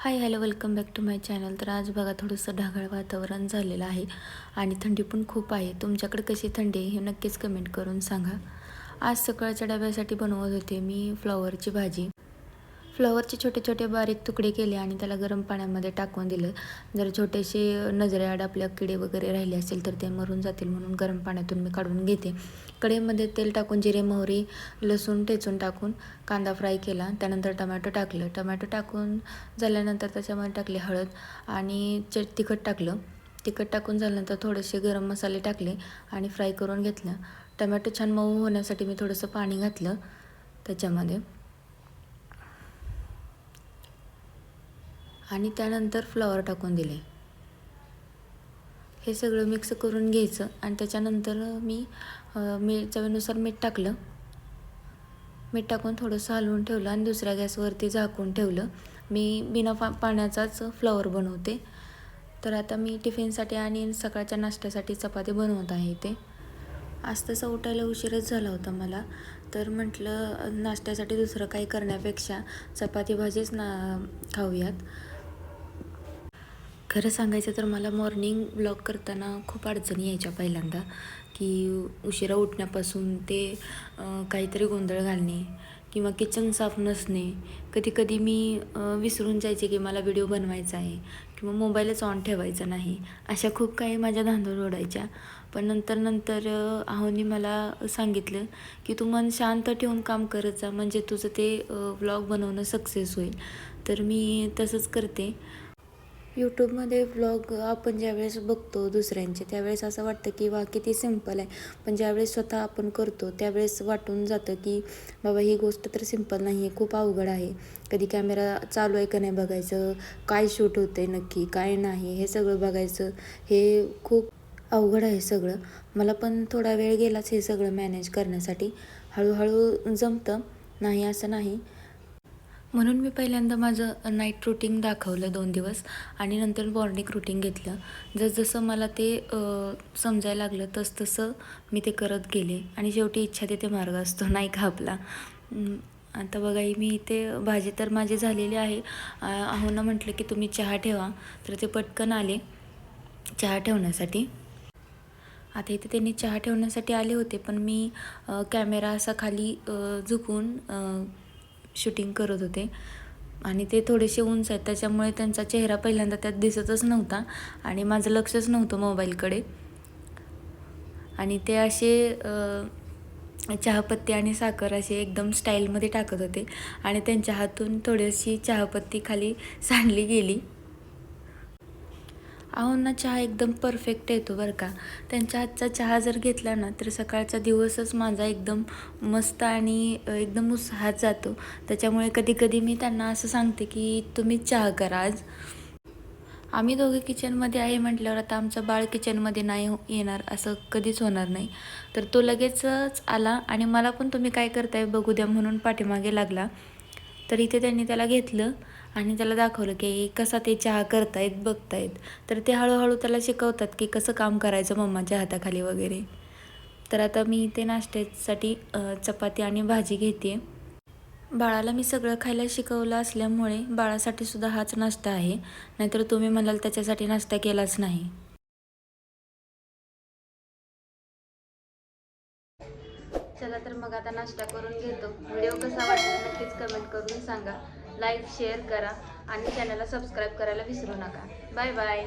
Hi hello welcome back to my channel. तर आज बघा थोडंसं ढगाळ वातावरण झालेलं आहे आणि थंडी पण खूप आहे. तुमच्याकडे कशी थंडी आहे हे नक्कीच कमेंट करून सांगा. आज सकाळच्या डब्यासाठी बनवत होते मी फ्लॉवरची भाजी. फ्लॉवरचे छोटे छोटे बारीक तुकडे केले आणि त्याला गरम पाण्यामध्ये टाकून दिलं. जर छोटेसे नजरेआड आपल्या किडे वगैरे राहिले असेल तर ते मरून जातील म्हणून गरम पाण्यातून मी काढून घेते. कढईमध्ये तेल टाकून जिरे मोहरी लसूण ठेचून टाकून कांदा फ्राय केला. त्यानंतर टमॅटो टाकलं. टमॅटो टाकून झाल्यानंतर त्याच्यामध्ये टाकले हळद आणि च तिखट टाकलं. तिखट टाकून झाल्यानंतर थोडेसे गरम मसाले टाकले आणि फ्राय करून घेतलं. टमॅटो छान मऊ होण्यासाठी मी थोडंसं पाणी घातलं त्याच्यामध्ये. आणि त्यानंतर फ्लॉवर टाकून दिले. हे सगळं मिक्स करून घ्यायचं आणि त्याच्यानंतर मी मी चवीनुसार मीठ टाकलं. मीठ टाकून थोडंसं हलवून ठेवलं आणि दुसऱ्या गॅसवरती झाकून ठेवलं. मी बिना पा पाण्याचाच फ्लॉवर बनवते. तर आता मी टिफिनसाठी आणि सकाळच्या नाश्त्यासाठी चपाती बनवत आहे ते आज तसं उठायला उशीरच झाला होता मला. तर म्हटलं नाश्त्यासाठी दुसरं काही करण्यापेक्षा चपाती भाजीच ना खाऊयात. खरं सांगायचं तर मला मॉर्निंग ब्लॉग करताना खूप अडचणी यायच्या पहिल्यांदा की उशिरा उठण्यापासून ते काहीतरी गोंधळ घालणे किंवा किचन साफ नसणे. कधी कधी मी विसरून जायचे की मला व्हिडिओ बनवायचा आहे किंवा मोबाईलच ऑन ठेवायचा नाही. अशा खूप काही माझ्या धांदळ ओढायच्या. पण नंतर नंतर आहोनी मला सांगितलं की तू मन शांत ठेवून काम करत जा म्हणजे तुझं ते व्लॉग बनवणं सक्सेस होईल. तर मी तसंच करते. यूट्यूबमध्ये व्लॉग आपण ज्यावेळेस बघतो दुसऱ्यांचे त्यावेळेस असं वाटतं की वा किती सिंपल आहे. पण ज्यावेळेस स्वतः आपण करतो त्यावेळेस वाटून जातं की बाबा ही गोष्ट तर सिंपल नाही आहे खूप अवघड आहे. कधी कॅमेरा चालू आहे का नाही बघायचं? काय शूट होतं आहे नक्की? काय नाही? हे सगळं बघायचं हे खूप अवघड आहे सगळं. मला पण थोडा वेळ गेलाच हे सगळं मॅनेज करण्यासाठी. हळूहळू जमतं. नाही असं नाही. म्हणून मी पहिल्यांदा माझं नाईट रुटीन दाखवलं दोन दिवस आणि नंतर मॉर्निंग रुटीन घेतलं. जसजसं मला ते समजायला लागलं तसतसं मी ते करत गेले. आणि शेवटी इच्छा तिथे मार्ग असतो नाही का आपला? आता बघाई मी इथे भाजी तर माझी झालेली आहे. ना म्हटलं की तुम्ही चहा ठेवा. तर ते पटकन आले चहा ठेवण्यासाठी. आता इथे त्यांनी चहा ठेवण्यासाठी आले होते पण मी कॅमेरा असा खाली झुकून शूटिंग करत होते. आणि ते थोडेसे उंच आहेत त्याच्यामुळे त्यांचा चेहरा पहिल्यांदा त्यात दिसतच नव्हता आणि माझं लक्षच नव्हतं मोबाईलकडे. आणि ते असे चहापत्ती आणि साखर असे एकदम स्टाईलमध्ये टाकत होते आणि त्यांच्या हातून थोडीशी चहापत्ती खाली सांडली गेली. ना चहा एकदम परफेक्ट येतो बरं का. त्यांच्या हातचा चहा जर घेतला ना तर सकाळचा दिवसच माझा एकदम मस्त आणि एकदम उत्साहात जातो. त्याच्यामुळे कधी कधी मी त्यांना असं सांगते की तुम्ही चहा करा आज. आम्ही दोघे किचनमध्ये आहे म्हटल्यावर आता आमचं बाळ किचनमध्ये नाही हो, येणार असं कधीच होणार नाही. तर तो लगेचच आला आणि मला पण तुम्ही काय करताय बघू द्या म्हणून पाठीमागे लागला. तर इथे त्यांनी त्याला घेतलं आणि त्याला दाखवलं की कसा ते चहा करतायत बघतायत. तर ते हळूहळू त्याला शिकवतात की कसं काम करायचं मम्माच्या हाताखाली वगैरे. तर आता मी इथे नाश्त्यासाठी चपाती आणि भाजी घेते. बाळाला मी सगळं खायला शिकवलं असल्यामुळे बाळासाठी सुद्धा हाच नाश्ता आहे. नाहीतर तुम्ही म्हणाल त्याच्यासाठी नाश्ता केलाच नाही. तर मग आता नाश्ता करून घेतो. व्हिडिओ कसा वाटला नक्कीच कमेंट करून सांगा. लाईक शेअर करा आणि चॅनलला सबस्क्राईब करायला विसरू नका. Bye bye